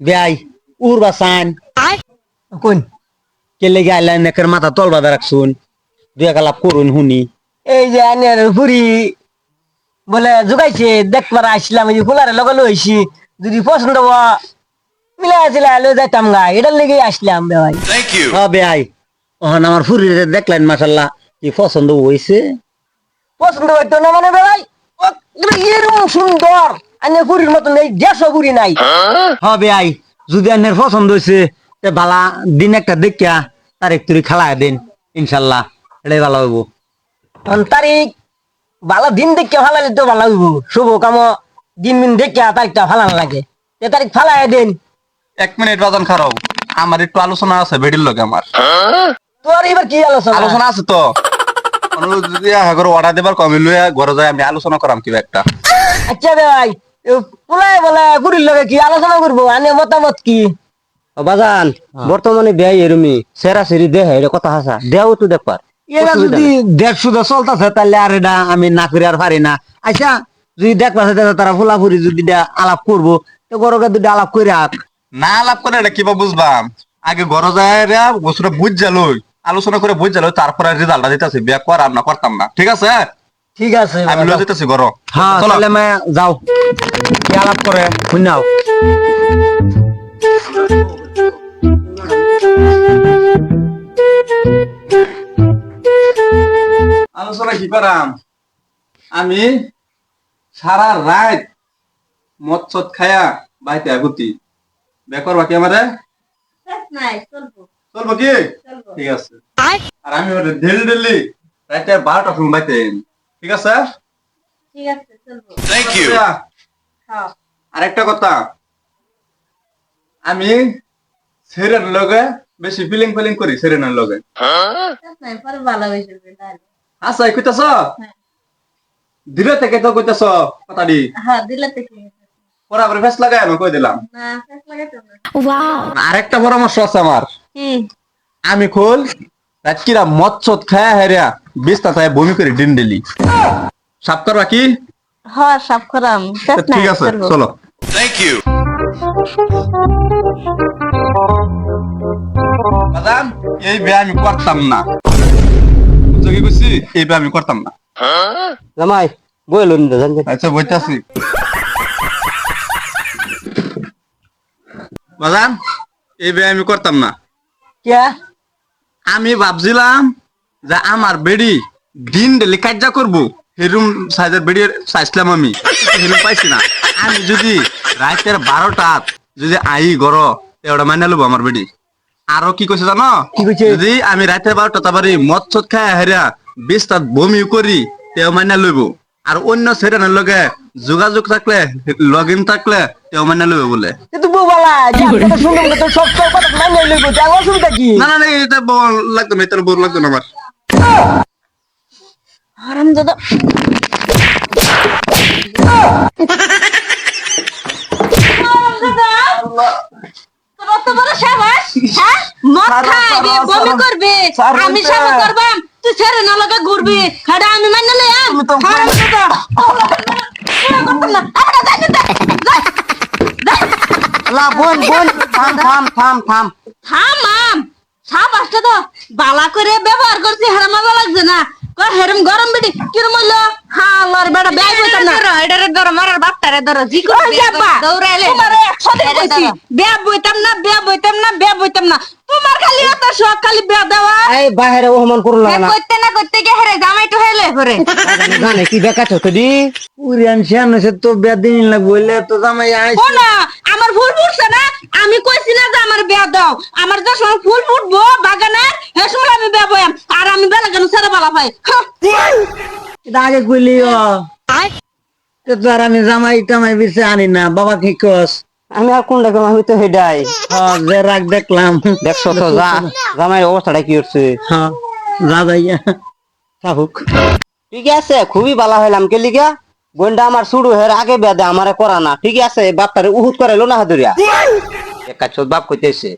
বেআই উর বাসান কোন কেলে গাইলেন একের মাথা তল বাঁধা রাখছুন দুই এক লাভ করুন শুনি এই যে আনের পুরি বলে জোগাইছে দেখবার আসলাম এই ফুলারে লগে লইছি যদি পছন্দ হওয়া মিলাই ছিল লই যাইতাম গা এটার লেগে আসলাম বে ভাই Thank you. হ্যাঁ বেআই ওহন আমার ফুরি দেখলেন মাসাল্লাহ কি পছন্দ হয়েছে পছন্দ হইতো না মানে বে ভাই ও, এরকম সুন্দর আনের পুরীর মতন এই দেড়শো পুরি নাই। হ্যাঁ বেআই যদি আনের পছন্দ হয়েছে তে বালা দিন একটা দেখিয়া তারিখ তুরি খেলায় দিন ইনশাল্লাহ এটাই ভালো হইব। তারিখ ভালো দিন দেখে ভালো তো ভালো হইব। শুভ কাম দিন দিন দেখে তারিখটা ভালো লাগে। তে তারিখ ফালাই দিন। এক মিনিট বাজান খারাপ আমার একটু আলোচনা আছে বেডির লগে আমার। তোর এবার কি আলোচনা? আলোচনা আছে তো। অনুরোধ যদি আগর অর্ডার দেবার কমে লইয়া ঘরে যাই আমি আলোচনা করাম কিবা একটা। আচ্ছা ভাই পুলাই বলে লগে কি আলোচনা করব? আনে মতামত কি? বাজান বর্তমানে এরমি সেরা সেরি দেহ এটা কথা হাসা। দেও তো দেখবার এরা যদি দেড়শো দশ চলতেছে তাহলে আর এটা আমি না করে আর পারি না। আচ্ছা যদি দেখবা তারা ফুলাফুরি যদি আলাপ করব। তো গরকে দুটা আলাপ করে রাখ না লাভ করে এটা কিবা বুঝবাম। আগে ঘরে যায় রে বস্তুটা বুঝ লই আলোচনা করে বুঝ লই তারপরে রেজাল্টটা দিতেছি। বিয়া করাম না করতাম না। ঠিক আছে? ঠিক আছে আমি ঘর হ্যাঁ তাহলে মে যাও। কি আলাপ করে শুনাও আলোচনা কি করাম? আমি সারা রাত মদ চদ খায়া বাইতে আগুতি। বেকর বাকি আমারে? চলবো। কি? ঠিক আছে। আর আমি ডেলি ডেলি রাতে বারোটা সময় বাইতে আইম। ঠিক আছে Thank you. আরেকটা কথা। আমি সেরেন লগে বেশি ফিলিং ফিলিং করি সেরেনের লগে। আচ্ছা কইতাছ? ধীরে থেকে তো কইতাছ কথাটি? পরে আবার ফেস লাগাই আমি কই দিলাম? আরেকটা পরামর্শ আছে আমার। আমি খোল রাতকিরা মচ্ছত খায়া হেরিয়া বিস্তা তাই বমি করে ডিন ডেলি সাপ করবা কি? হ্যাঁ সব করাম ঠিক আছে চলো। Thank you. বাদাম এই বিয়ে আমি করতাম না। বুঝছ কি কইছি? এই বিয়ে আমি করতাম না। জামাই বইলুন জানতে। আচ্ছা বইতাছি। বাদাম এই বিয়ে আমি করতাম না। কে? আমি ভাবছিলাম যে আমার বেডি দিন ডেলি কাজা করব হেরুম সাইজের বেডি চাইছিলাম আমি। হেরুম পাইছি না। আমি যদি রাতের বারোটা যদি আই গর ওটা মাইনা লব আমার বেডি। আরও কি কইছে জানো? কি কইছে? যদি আমি রাতের বারোটা তারপরে মদ চদ খাই হেরা বিশ তাত বমি করি তেও মাইনা লইব। আর অন্য সেটানের লগে যোগাযোগ থাকলে লগ ইন থাকলে তেও মাইনা লইব বলে। কিন্তু বউবালা শুনলাম তো সব কথা মাইনে লইব অসুবিধা কি? না না না এটা বল লাগতো না এটা বল লাগতো না আমার। হারাম দাদা আমি সাবা করবাম তুই ছেড়ে না লাগা ঘুরবি খাড়া আমি মানে লইয়াম হারাম দাদা লা বোন বোন থাম থাম থাম থাম। থাম মাম। সাবাসটা তো বালা করে ব্যবহার করছি হারাম মজা লাগছে না। হেরম গরম বিড়ি কিরম হইল? আল্লাহর বেটা ব্যাগ হইতাম না। এটারে ধরো মারার বাপটারে ধরো জি করে দৌড়াইলে তোমারে একসাথে কইছি ব্যাগ বইতাম না ব্যাগ বইতাম না ব্যাগ বইতাম না। তোমার খালি এত শখ খালি ব্যাগ দেওয়া। এই বাহিরে ওহমান করল না করতে না করতে গিয়ে হেরে জামাই তো হেলে জানে কি বেকাছ তো দি। উরিয়ান শিয়ান তো বেদিন লাগবে বললে তো জামাই আইস না ফুল ফুটছে না? আমি কইছি না যে আমার বিয়া দাও। আমার যে সময় ফুল ফুটবো বাগানের সে সময় আমি বিয়া বয়াম। আর আমি বেলা কেন ছেড়ে বালা পাই এটা আগে কইলি ও তো তো আর আমি জামাই টামাই বিছে আনি না। বাবা কি কস? আমি আর কোন রকম আমি তো হেডাই? হ্যাঁ যে রাগ দেখলাম। দেখছ তো যা। জামাই অবস্থাটা কি হচ্ছে? হ্যাঁ যা যাইয়া থাকুক ঠিক আছে খুবই ভালো হইলাম। কে লিগা? বোনটা আমার শুরু হের আগে বেদে আমারে করা না। ঠিক আছে? বাপটারে উহুত করে লোনা হাদুরিয়া কাজ চোদ বাপ কইতেছে